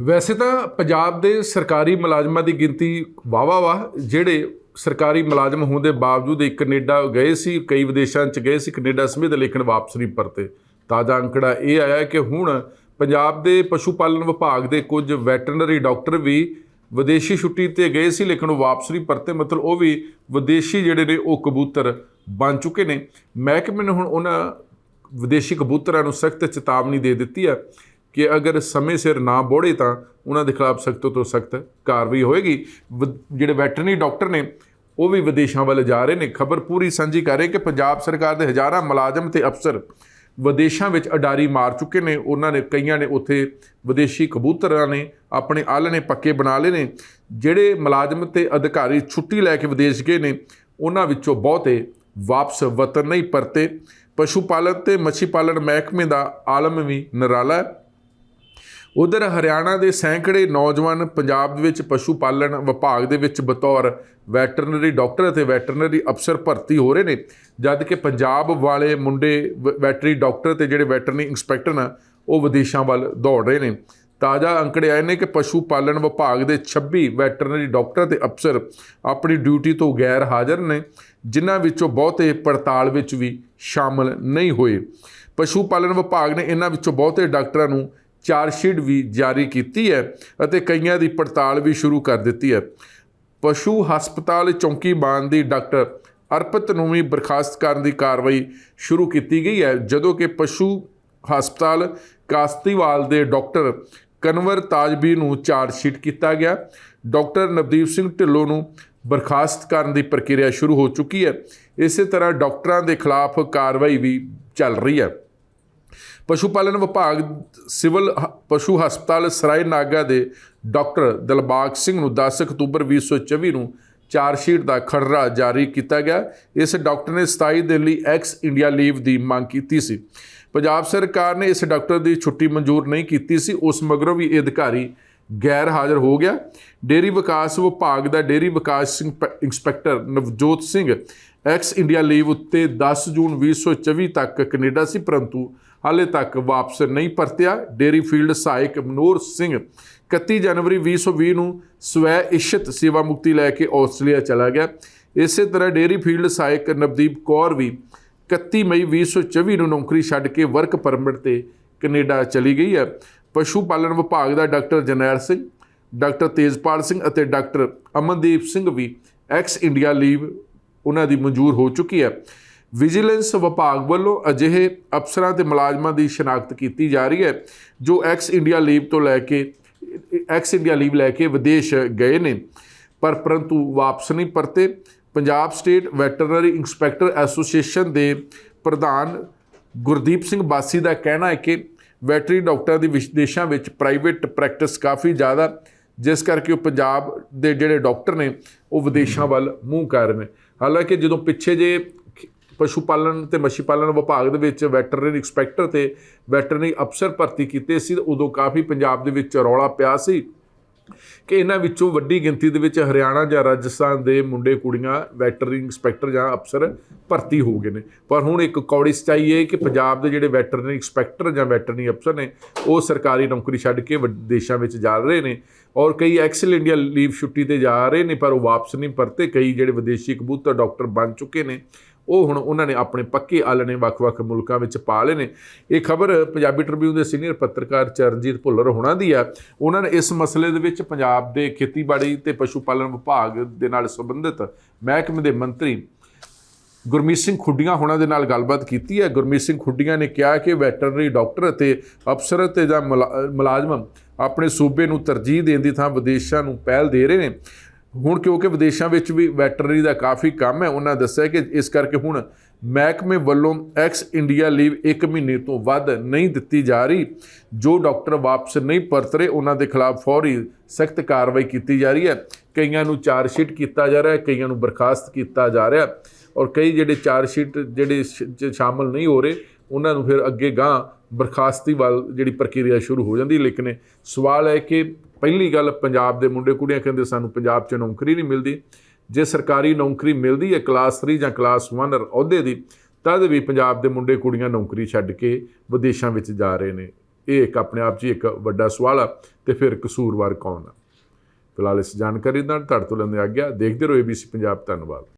ਵੈਸੇ ਤਾਂ ਪੰਜਾਬ ਦੇ ਸਰਕਾਰੀ ਮੁਲਾਜ਼ਮਾਂ ਦੀ ਗਿਣਤੀ ਵਾਵਾ ਵਾ ਜਿਹੜੇ ਸਰਕਾਰੀ ਮੁਲਾਜ਼ਮ ਹੋਣ ਦੇ ਬਾਵਜੂਦ ਇੱਕ ਕੈਨੇਡਾ ਗਏ ਸੀ, ਕਈ ਵਿਦੇਸ਼ਾਂ 'ਚ ਗਏ ਸੀ, ਕੈਨੇਡਾ ਸਮੇਤ ਲੇਕਿਨ ਵਾਪਸ ਨਹੀਂ ਪਰਤੇ। ਤਾਜ਼ਾ ਅੰਕੜਾ ਇਹ ਆਇਆ ਕਿ ਹੁਣ ਪੰਜਾਬ ਦੇ ਪਸ਼ੂ ਪਾਲਣ ਵਿਭਾਗ ਦੇ ਕੁਝ ਵੈਟਰਨਰੀ ਡਾਕਟਰ ਵੀ ਵਿਦੇਸ਼ੀ ਛੁੱਟੀ ਤੇ ਗਏ ਸੀ, ਲੇਕਿਨ ਉਹ ਵਾਪਸ ਨਹੀਂ ਪਰਤੇ। ਮਤਲਬ ਉਹ ਵੀ ਵਿਦੇਸ਼ੀ ਜਿਹੜੇ ਨੇ, ਉਹ ਕਬੂਤਰ ਬਣ ਚੁੱਕੇ ਨੇ। ਮਹਿਕਮੇ ਨੇ ਹੁਣ ਉਹਨਾਂ ਵਿਦੇਸ਼ੀ ਕਬੂਤਰਾਂ ਨੂੰ ਸਖਤ ਚੇਤਾਵਨੀ ਦੇ ਦਿੱਤੀ ਹੈ। ਕਿ ਅਗਰ ਸਮੇਂ ਸਿਰ ਨਾ ਬੋੜੇ ਤਾਂ ਉਹਨਾਂ ਦੇ ਖਿਲਾਫ ਸਖਤ ਤੋਂ ਸਖਤ ਕਾਰਵਾਈ ਹੋਏਗੀ। ਵ- ਜਿਹੜੇ ਵੈਟਰਨਰੀ ਡਾਕਟਰ ਨੇ, ਉਹ ਵੀ ਵਿਦੇਸ਼ਾਂ ਵੱਲ ਜਾ ਰਹੇ ਨੇ। ਖਬਰ ਪੂਰੀ ਸਾਂਝੀ ਕਰ ਰਹੇ ਕਿ ਪੰਜਾਬ ਸਰਕਾਰ ਦੇ ਹਜ਼ਾਰਾਂ ਮੁਲਾਜ਼ਮ ਤੇ ਅਫਸਰ ਵਿਦੇਸ਼ਾਂ ਵਿੱਚ ਅਡਾਰੀ ਮਾਰ ਚੁੱਕੇ ਨੇ। ਉਹਨਾਂ ਨੇ, ਕਈਆਂ ਨੇ ਉੱਥੇ ਵਿਦੇਸ਼ੀ ਕਬੂਤਰਾਂ ਨੇ ਆਪਣੇ ਆਲ੍ਹਣੇ ਪੱਕੇ ਬਣਾ ਲਏ ਨੇ। ਜਿਹੜੇ ਮੁਲਾਜ਼ਮ ਤੇ ਅਧਿਕਾਰੀ ਛੁੱਟੀ ਲੈ ਕੇ ਵਿਦੇਸ਼ ਗਏ ਨੇ, ਉਹਨਾਂ ਵਿੱਚੋਂ ਬਹੁਤੇ ਵਾਪਸ ਵਤਨ ਨਹੀਂ ਪਰਤੇ। ਪਸ਼ੂ ਪਾਲਣ ਤੇ ਮੱਛੀ ਪਾਲਣ ਮਹਿਕਮੇ ਦਾ ਆਲਮ ਵੀ ਨਿਰਾਲਾ ਹੈ। ਉਧਰ ਹਰਿਆਣਾ ਦੇ ਸੈਂਕੜੇ ਨੌਜਵਾਨ ਪੰਜਾਬ ਵਿੱਚ ਪਸ਼ੂ ਪਾਲਣ ਵਿਭਾਗ ਦੇ ਵਿੱਚ ਬਤੌਰ ਵੈਟਰਨਰੀ ਡਾਕਟਰ ਅਤੇ ਵੈਟਰਨਰੀ ਅਫਸਰ ਭਰਤੀ ਹੋ ਰਹੇ ਨੇ। ਜਦ ਕਿ ਪੰਜਾਬ ਵਾਲੇ ਮੁੰਡੇ ਵ- ਵੈਟਰਨਰੀ ਡਾਕਟਰ ਤੇ ਜਿਹੜੇ ਵੈਟਰਨਰੀ ਇੰਸਪੈਕਟਰ ਨੇ, ਉਹ ਵਿਦੇਸ਼ਾਂ ਵੱਲ ਦੌੜ ਰਹੇ ਨੇ। ਤਾਜ਼ਾ ਅੰਕੜੇ ਆਏ ਨੇ ਕਿ ਪਸ਼ੂ ਪਾਲਣ ਵਿਭਾਗ ਦੇ 26 ਵੈਟਰਨਰੀ ਡਾਕਟਰ ਤੇ ਅਫਸਰ ਆਪਣੀ ਡਿਊਟੀ ਤੋਂ ਗੈਰ ਹਾਜ਼ਰ ਨੇ, ਜਿਨ੍ਹਾਂ ਵਿੱਚੋਂ ਬਹੁਤੇ ਪੜਤਾਲ ਵਿੱਚ ਵੀ ਸ਼ਾਮਲ ਨਹੀਂ ਹੋਏ। ਪਸ਼ੂ ਪਾਲਣ ਵਿਭਾਗ ਨੇ ਇਹਨਾਂ ਵਿੱਚੋਂ ਬਹੁਤੇ ਡਾਕਟਰਾਂ ਨੂੰ ਚਾਰਜਸ਼ੀਟ ਵੀ ਜਾਰੀ ਕੀਤੀ ਹੈ ਅਤੇ ਕਈਆਂ ਦੀ ਪੜਤਾਲ ਵੀ ਸ਼ੁਰੂ ਕਰ ਦਿੱਤੀ ਹੈ। ਪਸ਼ੂ ਹਸਪਤਾਲ ਚੌਂਕੀਬਾਨ ਦੀ ਡਾਕਟਰ ਅਰਪਤ ਨੂੰ ਵੀ ਬਰਖਾਸਤ ਕਰਨ ਦੀ ਕਾਰਵਾਈ ਸ਼ੁਰੂ ਕੀਤੀ ਗਈ ਹੈ, ਜਦੋਂ ਕਿ ਪਸ਼ੂ ਹਸਪਤਾਲ ਕਾਸਤੀਵਾਲ ਦੇ ਡਾਕਟਰ ਕਨਵਰ ਤਾਜਬੀ ਨੂੰ ਚਾਰਜਸ਼ੀਟ ਕੀਤਾ ਗਿਆ। ਡਾਕਟਰ ਨਵਦੀਪ ਸਿੰਘ ਢਿੱਲੋਂ ਨੂੰ ਬਰਖਾਸਤ ਕਰਨ ਦੀ ਪ੍ਰਕਿਰਿਆ ਸ਼ੁਰੂ ਹੋ ਚੁੱਕੀ ਹੈ। ਇਸੇ ਤਰ੍ਹਾਂ ਡਾਕਟਰਾਂ ਦੇ ਖਿਲਾਫ ਕਾਰਵਾਈ ਵੀ ਚੱਲ ਰਹੀ ਹੈ। ਪਸ਼ੂ ਪਾਲਣ ਵਿਭਾਗ ਸਿਵਲ ਹ- ਪਸ਼ੂ ਹਸਪਤਾਲ ਸਰਾਏ ਨਾਗਾ ਦੇ ਡਾਕਟਰ ਦਿਲਬਾਗ ਸਿੰਘ ਨੂੰ 10 ਅਕਤੂਬਰ 2024 ਨੂੰ ਚਾਰਜਸ਼ੀਟ ਦਾ ਖਰੜਾ ਜਾਰੀ ਕੀਤਾ ਗਿਆ। ਇਸ ਡਾਕਟਰ ਨੇ 27 ਦਿਨ ਲਈ ਐਕਸ ਇੰਡੀਆ ਲੀਵ ਦੀ ਮੰਗ ਕੀਤੀ ਸੀ। ਪੰਜਾਬ ਸਰਕਾਰ ਨੇ ਇਸ ਡਾਕਟਰ ਦੀ ਛੁੱਟੀ ਮਨਜ਼ੂਰ ਨਹੀਂ ਕੀਤੀ ਸੀ। ਉਸ ਮਗਰੋਂ ਵੀ ਇਹ ਅਧਿਕਾਰੀ ਗੈਰ ਹਾਜ਼ਰ ਹੋ ਗਿਆ। ਡੇਰੀ ਵਿਕਾਸ ਵਿਭਾਗ ਦਾ ਡੇਰੀ ਵਿਕਾਸ Singh inspector Navjot Singh ex India leave ਉੱਤੇ 10 ਜੂਨ 2024 ਤੱਕ ਕੈਨੇਡਾ ਸੀ, ਪਰੰਤੂ ਹਾਲੇ ਤੱਕ ਵਾਪਸ ਨਹੀਂ ਪਰਤਿਆ। ਡੇਰੀ ਫੀਲਡ ਸਹਾਇਕ ਮਨੋਰ ਸਿੰਘ 31 ਜਨਵਰੀ 2020 ਨੂੰ ਸਵੈ ਇਸ਼ਤ ਸੇਵਾ ਮੁਕਤੀ ਲੈ ਕੇ ਆਸਟ੍ਰੇਲੀਆ ਚਲਾ ਗਿਆ। ਇਸੇ ਤਰ੍ਹਾਂ ਡੇਰੀ ਫੀਲਡ ਸਹਾਇਕ ਨਵਦੀਪ ਕੌਰ ਵੀ 31 ਮਈ 2024 ਨੂੰ ਨੌਕਰੀ ਛੱਡ ਕੇ ਵਰਕ ਪਰਮਿਟ ਤੇ ਕੈਨੇਡਾ ਚਲੀ ਗਈ ਹੈ। ਪਸ਼ੂ ਪਾਲਣ ਵਿਭਾਗ ਦਾ ਡਾਕਟਰ ਜਨੈਲ ਸਿੰਘ, ਡਾਕਟਰ ਤੇਜਪਾਲ ਸਿੰਘ ਅਤੇ ਡਾਕਟਰ ਅਮਨਦੀਪ ਸਿੰਘ ਵੀ ਐਕਸ ਇੰਡੀਆ ਲੀਵ ਉਹਨਾਂ ਦੀ ਮਨਜ਼ੂਰ ਹੋ ਚੁੱਕੀ ਹੈ। ਵਿਜੀਲੈਂਸ ਵਿਭਾਗ ਵੱਲੋਂ ਅਜਿਹੇ ਅਫਸਰਾਂ ਤੇ ਮੁਲਾਜ਼ਮਾਂ ਦੀ ਸ਼ਨਾਖਤ ਕੀਤੀ ਜਾ ਰਹੀ ਹੈ, ਜੋ ਐਕਸ ਇੰਡੀਆ ਲੀਵ ਤੋਂ ਲੈ ਕੇ ਐਕਸ ਇੰਡੀਆ ਲੀਵ ਲੈ ਕੇ ਵਿਦੇਸ਼ ਗਏ ਨੇ। ਪਰ ਪਰੰਤੂ ਵਾਪਸ ਨਹੀਂ ਪਰਤੇ। Punjab state veterinary inspector association ਦੇ ਪ੍ਰਧਾਨ ਗੁਰਦੀਪ ਸਿੰਘ ਬਾਸੀ ਦਾ ਕਹਿਣਾ ਹੈ ਕਿ ਵੈਟਰੀ ਡਾਕਟਰਾਂ ਦੀ ਵਿਦੇਸ਼ਾਂ ਵਿੱਚ ਪ੍ਰਾਈਵੇਟ ਪ੍ਰੈਕਟਿਸ ਕਾਫੀ ਜ਼ਿਆਦਾ, ਜਿਸ ਕਰਕੇ ਉਹ ਪੰਜਾਬ ਦੇ ਜਿਹੜੇ ਡਾਕਟਰ ਨੇ, ਉਹ ਵਿਦੇਸ਼ਾਂ ਵੱਲ ਮੂੰਹ ਕਰ ਰਹੇ ਨੇ। ਹਾਲਾਂਕਿ ਜਦੋਂ ਪਿੱਛੇ ਜੇ ਪਸ਼ੂ ਪਾਲਣ ਤੇ ਮੱਛੀ ਪਾਲਣ ਵਿਭਾਗ ਦੇ ਵਿੱਚ ਵੈਟਰਨਰੀ ਇੰਸਪੈਕਟਰ ਤੇ ਵੈਟਰਨਰੀ ਅਫਸਰ ਭਰਤੀ ਕੀਤੇ ਸੀ ਤਾਂ ਉਦੋਂ ਕਾਫੀ ਪੰਜਾਬ ਦੇ ਵਿੱਚ ਰੌਲਾ ਪਿਆ ਸੀ। ਕਿ ਇਹਨਾਂ ਵਿੱਚੋਂ ਵੱਡੀ ਗਿਣਤੀ ਦੇ ਵਿੱਚ ਹਰਿਆਣਾ ਜਾਂ ਰਾਜਸਥਾਨ ਦੇ ਮੁੰਡੇ, ਕੁੜੀਆਂ, ਵੈਟਰਨਰੀ ਇੰਸਪੈਕਟਰ ਜਾਂ ਅਫਸਰ ਭਰਤੀ ਹੋ ਗਏ ਨੇ। ਪਰ ਹੁਣ ਇੱਕ ਕੌੜੀ ਸਚਾਈ ਹੈ ਕਿ ਪੰਜਾਬ ਦੇ ਜਿਹੜੇ ਵੈਟਰਨਰੀ ਇੰਸਪੈਕਟਰ ਜਾਂ ਵੈਟਰਨਰੀ ਅਫਸਰ ਨੇ, ਉਹ ਸਰਕਾਰੀ ਨੌਕਰੀ ਛੱਡ ਕੇ ਵਿਦੇਸ਼ਾਂ ਵਿੱਚ ਜਾ ਰਹੇ ਨੇ ਔਰ ਕਈ ਐਕਸਲ ਇੰਡੀਆ ਲੀਵ ਛੁੱਟੀ ਤੇ ਜਾ ਰਹੇ ਨੇ, ਪਰ ਉਹ ਵਾਪਸ ਨਹੀਂ ਪਰਤੇ। ਕਈ ਜਿਹੜੇ ਵਿਦੇਸ਼ੀ ਕਬੂਤਰ ਡਾਕਟਰ ਬਣ ਚੁੱਕੇ ਨੇ ਉਹ ਹੁਣ ਉਹਨਾਂ ਨੇ ਆਪਣੇ ਪੱਕੇ ਆਲਣੇ ਵੱਖ-ਵੱਖ ਮੁਲਕਾਂ ਵਿੱਚ ਪਾ ਲਏ ਨੇ। ਇਹ ਖਬਰ ਪੰਜਾਬੀ ਟ੍ਰਿਬਿਊਨ ਦੇ ਸੀਨੀਅਰ ਪੱਤਰਕਾਰ ਚਰਨਜੀਤ ਭੁੱਲਰ ਹੋਣਾ ਦੀ ਆ। ਉਹਨਾਂ ਨੇ ਇਸ ਮਸਲੇ ਦੇ ਵਿੱਚ ਪੰਜਾਬ ਦੇ ਖੇਤੀਬਾੜੀ ਤੇ ਪਸ਼ੂ ਪਾਲਣ ਵਿਭਾਗ ਦੇ ਨਾਲ ਸੰਬੰਧਿਤ ਮਹਿਕਮੇ ਦੇ ਮੰਤਰੀ ਗੁਰਮੀਤ ਸਿੰਘ ਖੁੱਡੀਆਂ ਹੋਣਾ ਦੇ ਨਾਲ ਗੱਲਬਾਤ ਕੀਤੀ ਹੈ। ਗੁਰਮੀਤ ਸਿੰਘ ਖੁੱਡੀਆਂ ਨੇ ਕਿਹਾ ਕਿ ਵੈਟਰਨਰੀ ਡਾਕਟਰ ਅਤੇ ਅਫਸਰ ਤੇ ਜਾਂ ਮੁਲਾ- ਮੁਲਾਜ਼ਮ ਆਪਣੇ ਸੂਬੇ ਨੂੰ ਤਰਜੀਹ ਦੇਣ ਦੀ ਥਾਂ ਵਿਦੇਸ਼ਾਂ ਨੂੰ ਪਹਿਲ ਦੇ ਰਹੇ ਨੇ। ਹੁਣ ਕਿਉਂਕਿ ਵਿਦੇਸ਼ਾਂ ਵਿੱਚ ਵੀ ਵੈਟਰਨਰੀ ਦਾ ਕਾਫੀ ਕੰਮ ਹੈ, ਉਹਨਾਂ ਦੱਸਿਆ ਕਿ ਇਸ ਕਰਕੇ ਹੁਣ ਮਹਿਕਮੇ ਵੱਲੋਂ ਐਕਸ ਇੰਡੀਆ ਲੀਵ 1 ਮਹੀਨੇ ਤੋਂ ਵੱਧ ਨਹੀਂ ਦਿੱਤੀ ਜਾ ਰਹੀ। ਜੋ ਡਾਕਟਰ ਵਾਪਸ ਨਹੀਂ ਪਰਤ ਰਹੇ ਉਹਨਾਂ ਦੇ ਖਿਲਾਫ ਫੌਰੀ ਸਖਤ ਕਾਰਵਾਈ ਕੀਤੀ ਜਾ ਰਹੀ ਹੈ। ਕਈਆਂ ਨੂੰ ਚਾਰਜਸ਼ੀਟ ਕੀਤਾ ਜਾ ਰਿਹਾ ਹੈ, ਕਈਆਂ ਨੂੰ ਬਰਖਾਸਤ ਕੀਤਾ ਜਾ ਰਿਹਾ ਔਰ ਕਈ ਜਿਹੜੇ ਚਾਰਜਸ਼ੀਟ ਜਿਹੜੇ ਸ਼- ਸ਼ਾਮਲ ਨਹੀਂ ਹੋ ਰਹੇ, ਉਹਨਾਂ ਨੂੰ ਫਿਰ ਅੱਗੇ ਗਾਂ ਬਰਖਾਸਤੀ ਵੱਲ ਜਿਹੜੀ ਪ੍ਰਕਿਰਿਆ ਸ਼ੁਰੂ ਹੋ ਜਾਂਦੀ ਲੇਕਿਨ ਸਵਾਲ ਹੈ ਕਿ ਪਹਿਲੀ ਗੱਲ ਪੰਜਾਬ ਦੇ ਮੁੰਡੇ ਕੁੜੀਆਂ ਕਹਿੰਦੇ ਸਾਨੂੰ ਪੰਜਾਬ 'ਚ ਨੌਕਰੀ ਨਹੀਂ ਮਿਲਦੀ। ਜੇ ਸਰਕਾਰੀ ਨੌਕਰੀ ਮਿਲਦੀ ਹੈ ਕਲਾਸ 3 ਜਾਂ ਕਲਾਸ 1 ਅਹੁਦੇ ਦੀ, ਤਦ ਵੀ ਪੰਜਾਬ ਦੇ ਮੁੰਡੇ ਕੁੜੀਆਂ ਨੌਕਰੀ ਛੱਡ ਕੇ ਵਿਦੇਸ਼ਾਂ ਵਿੱਚ ਜਾ ਰਹੇ ਨੇ। ਇਹ ਇੱਕ ਆਪਣੇ ਆਪ 'ਚ ਹੀ ਇੱਕ ਵੱਡਾ ਸਵਾਲ ਆ ਤੇ ਫਿਰ ਕਸੂਰਵਾਰ ਕੌਣ ਆ? ਫਿਲਹਾਲ ਇਸ ਜਾਣਕਾਰੀ ਨਾਲ ਤੁਹਾਡੇ ਤੋਂ ਲੈਂਦੇ ਆ ਗਿਆ ਦੇਖਦੇ ਰਹੋ ABC ਪੰਜਾਬ। ਧੰਨਵਾਦ।